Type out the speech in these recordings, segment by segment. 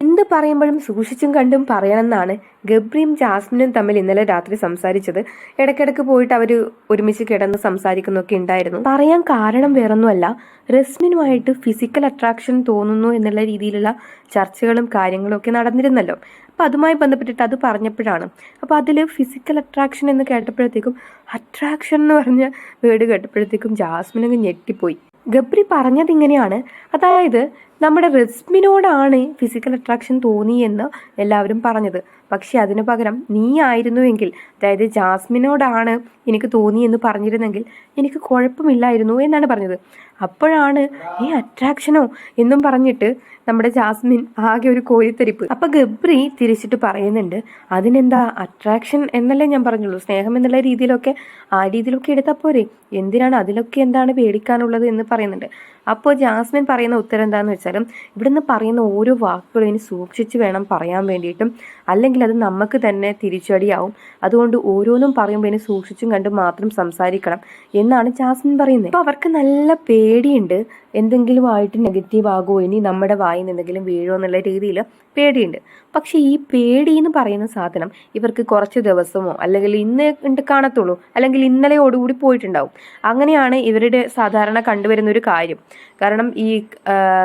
എന്ത് പറയുമ്പോഴും സൂക്ഷിച്ചും കണ്ടും പറയണമെന്നാണ് ഗബ്രിയും ജാസ്മിനും തമ്മിൽ ഇന്നലെ രാത്രി സംസാരിച്ചത്. ഇടയ്ക്കിടയ്ക്ക് പോയിട്ട് അവർ ഒരുമിച്ച് കിടന്ന് സംസാരിക്കുന്നൊക്കെ ഉണ്ടായിരുന്നു. പറയാൻ കാരണം വേറൊന്നുമല്ല. റസ്മിനുമായിട്ട് ഫിസിക്കൽ അട്രാക്ഷൻ തോന്നുന്നു എന്നുള്ള രീതിയിലുള്ള ചർച്ചകളും കാര്യങ്ങളും ഒക്കെ നടന്നിരുന്നല്ലോ. അപ്പം അതുമായി ബന്ധപ്പെട്ടിട്ട് അത് പറഞ്ഞപ്പോഴാണ്. അപ്പോൾ അതിൽ ഫിസിക്കൽ അട്രാക്ഷൻ എന്ന് കേട്ടപ്പോഴത്തേക്കും അട്രാക്ഷൻ എന്ന് പറഞ്ഞ വേർഡ് കേട്ടപ്പോഴത്തേക്കും ജാസ്മിനങ്ങ് ഞെട്ടിപ്പോയി. ഗബ്രി പറഞ്ഞത് ഇങ്ങനെയാണ് അതായത് നമ്മുടെ റെസ്മിനോടാണ് ഫിസിക്കൽ അട്രാക്ഷൻ തോന്നിയെന്ന് എല്ലാവരും പറഞ്ഞത്. പക്ഷേ അതിനു പകരം നീ ആയിരുന്നുവെങ്കിൽ അതായത് ജാസ്മിനോടാണ് എനിക്ക് തോന്നിയെന്ന് പറഞ്ഞിരുന്നെങ്കിൽ എനിക്ക് കുഴപ്പമില്ലായിരുന്നു എന്നാണ് പറഞ്ഞത്. അപ്പോഴാണ് ഈ അട്രാക്ഷനോ എന്നും പറഞ്ഞിട്ട് നമ്മുടെ ജാസ്മിൻ ആകെ ഒരു കോരിത്തരിപ്പ്. അപ്പൊ ഗബ്രി തിരിച്ചിട്ട് പറയുന്നുണ്ട് അതിനെന്താ അട്രാക്ഷൻ എന്നല്ലേ ഞാൻ പറഞ്ഞുള്ളൂ. സ്നേഹം എന്നുള്ള രീതിയിലൊക്കെ ആ രീതിയിലൊക്കെ എടുത്താൽ പോരെ. എന്തിനാണ് അതിലൊക്കെ എന്താണ് പേടിക്കാനുള്ളത്? എന്ന് പറയുന്നുണ്ട്. അപ്പോൾ ജാസ്മിൻ പറയുന്ന ഉത്തരം എന്താണെന്ന് വെച്ചാലും ഇവിടുന്ന് പറയുന്ന ഓരോ വാക്കുകളും ഇനി സൂക്ഷിച്ച് വേണം പറയാൻ വേണ്ടിയിട്ടും. അല്ലെങ്കിൽ അത് നമുക്ക് തന്നെ തിരിച്ചടിയാവും. അതുകൊണ്ട് ഓരോന്നും പറയുമ്പോൾ ഇതിനെ സൂക്ഷിച്ചും കണ്ടും മാത്രം സംസാരിക്കണം എന്നാണ് ജാസ്മിൻ പറയുന്നത് അപ്പോൾ അവർക്ക് നല്ല പേടിയുണ്ട്. എന്തെങ്കിലും ആയിട്ട് നെഗറ്റീവ് ആകുമോ ഇനി നമ്മുടെ വായിൽ നിന്ന് എന്തെങ്കിലും വീഴോ എന്നുള്ള രീതിയിൽ പേടിയുണ്ട്. പക്ഷേ ഈ പേടി എന്ന് പറയുന്ന സാധനം ഇവർക്ക് കുറച്ച് ദിവസമോ അല്ലെങ്കിൽ ഇന്ന് ഉണ്ട് കാണത്തുള്ളൂ അല്ലെങ്കിൽ ഇന്നലെയോടുകൂടി പോയിട്ടുണ്ടാവും. അങ്ങനെയാണ് ഇവരുടെ സാധാരണ കണ്ടുവരുന്ന ഒരു കാര്യം. കാരണം ഈ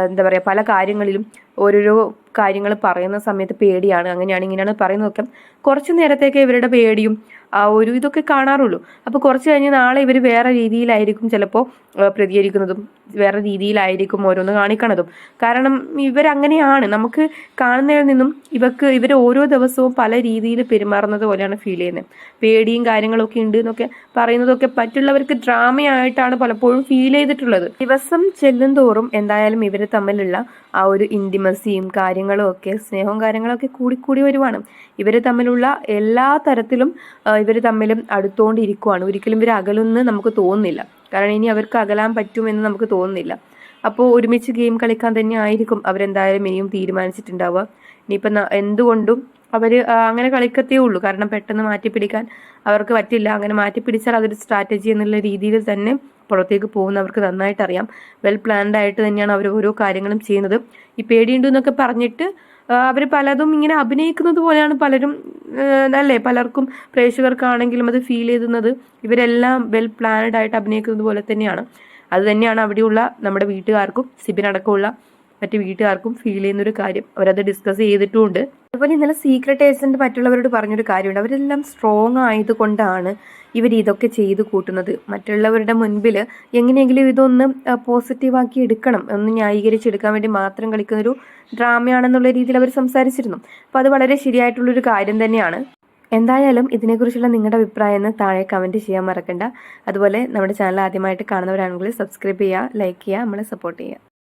എന്താ പറയുക പല കാര്യങ്ങളിലും ഓരോരോ കാര്യങ്ങൾ പറയുന്ന സമയത്ത് പേടിയാണ്. അങ്ങനെയാണ് ഇങ്ങനെയാണ് പറയുന്നതൊക്കെ. കുറച്ച് നേരത്തേക്ക് ഇവരുടെ പേടിയും ആ ഒരു ഇതൊക്കെ കാണാറുള്ളൂ. അപ്പോൾ കുറച്ച് കഴിഞ്ഞ് നാളെ ഇവർ വേറെ രീതിയിലായിരിക്കും ചിലപ്പോൾ പ്രതികരിക്കുന്നതും വേറെ രീതിയിലായിരിക്കും ഓരോന്ന് കാണിക്കണതും. കാരണം ഇവരങ്ങനെയാണ്. നമുക്ക് കാണുന്നതിൽ നിന്നും ഇവർക്ക് ഇവർ ഓരോ ദിവസവും പല രീതിയിൽ പെരുമാറുന്നത് പോലെയാണ് ഫീൽ ചെയ്യുന്നത്. പേടിയും കാര്യങ്ങളൊക്കെ ഉണ്ട് എന്നൊക്കെ പറയുന്നതൊക്കെ മറ്റുള്ളവർക്ക് ഡ്രാമയായിട്ടാണ് പലപ്പോഴും ഫീൽ ചെയ്തിട്ടുള്ളത്. ദിവസം ചെല്ലും തോറും എന്തായാലും ഇവർ തമ്മിലുള്ള ആ ഒരു ഇന്റിമസിയും കാര്യങ്ങളും ഒക്കെ സ്നേഹവും കാര്യങ്ങളും ഒക്കെ കൂടിക്കൂടി വരുവാണ്. ഇവർ തമ്മിലുള്ള എല്ലാ തരത്തിലും ഇവർ തമ്മിലും അടുത്തുകൊണ്ടിരിക്കുവാണ് ഒരിക്കലും ഇവർ അകലുമെന്ന് നമുക്ക് തോന്നുന്നില്ല. കാരണം ഇനി അവർക്ക് അകലാൻ പറ്റുമെന്ന് നമുക്ക് തോന്നുന്നില്ല. അപ്പോൾ ഒരുമിച്ച് ഗെയിം കളിക്കാൻ തന്നെ ആയിരിക്കും അവരെന്തായാലും ഇനിയും തീരുമാനിച്ചിട്ടുണ്ടാവുക. ഇനിയിപ്പം എന്തുകൊണ്ടും അവർ അങ്ങനെ കളിക്കത്തേ ഉള്ളൂ. കാരണം പെട്ടെന്ന് മാറ്റി പിടിക്കാൻ അവർക്ക് പറ്റില്ല. അങ്ങനെ മാറ്റി പിടിച്ചാൽ അതൊരു സ്ട്രാറ്റജി എന്നുള്ള രീതിയിൽ തന്നെ പുറത്തേക്ക് പോകുന്നവർക്ക് നന്നായിട്ട് അറിയാം. വെൽ പ്ലാൻഡ് ആയിട്ട് തന്നെയാണ് അവർ ഓരോ കാര്യങ്ങളും ചെയ്യുന്നത്. ഈ പേടിയുണ്ട് എന്നൊക്കെ പറഞ്ഞിട്ട് അവർ പലതും ഇങ്ങനെ അഭിനയിക്കുന്നത് പോലെയാണ് പലരും അല്ലേ? പലർക്കും പ്രേക്ഷകർക്കാണെങ്കിലും അത് ഫീൽ ചെയ്യുന്നത്. ഇവരെല്ലാം വെൽ പ്ലാൻഡ് ആയിട്ട് അഭിനയിക്കുന്നത് പോലെ തന്നെയാണ്. അത് തന്നെയാണ് അവിടെയുള്ള നമ്മുടെ വീട്ടുകാർക്കും സിബിനടക്കമുള്ള മറ്റു വീട്ടുകാർക്കും ഫീൽ ചെയ്യുന്ന ഒരു കാര്യം അവരത് ഡിസ്കസ് ചെയ്തിട്ടുമുണ്ട്. അതുപോലെ ഇന്നലെ സീക്രട്ട് ഏജന്റ് മറ്റുള്ളവരോട് പറഞ്ഞൊരു കാര്യമുണ്ട്. അവരെല്ലാം സ്ട്രോങ് ആയതുകൊണ്ടാണ് ഇവർ ഇതൊക്കെ ചെയ്ത് കൂട്ടുന്നത്. മറ്റുള്ളവരുടെ മുൻപിൽ എങ്ങനെയെങ്കിലും ഇതൊന്ന് പോസിറ്റീവാക്കി എടുക്കണം ഒന്ന് ന്യായീകരിച്ചെടുക്കാൻ വേണ്ടി മാത്രം കളിക്കുന്നൊരു ഡ്രാമയാണെന്നുള്ള രീതിയിൽ അവർ സംസാരിച്ചിരുന്നു. അപ്പോൾ അത് വളരെ ശരിയായിട്ടുള്ളൊരു കാര്യം തന്നെയാണ്. എന്തായാലും ഇതിനെക്കുറിച്ചുള്ള നിങ്ങളുടെ അഭിപ്രായം എന്ന് താഴെ കമന്റ് ചെയ്യാൻ മറക്കണ്ട. അതുപോലെ നമ്മുടെ ചാനൽ ആദ്യമായിട്ട് കാണുന്നവരാണെങ്കിൽ സബ്സ്ക്രൈബ് ചെയ്യുക ലൈക്ക് ചെയ്യുക നമ്മളെ സപ്പോർട്ട് ചെയ്യുക.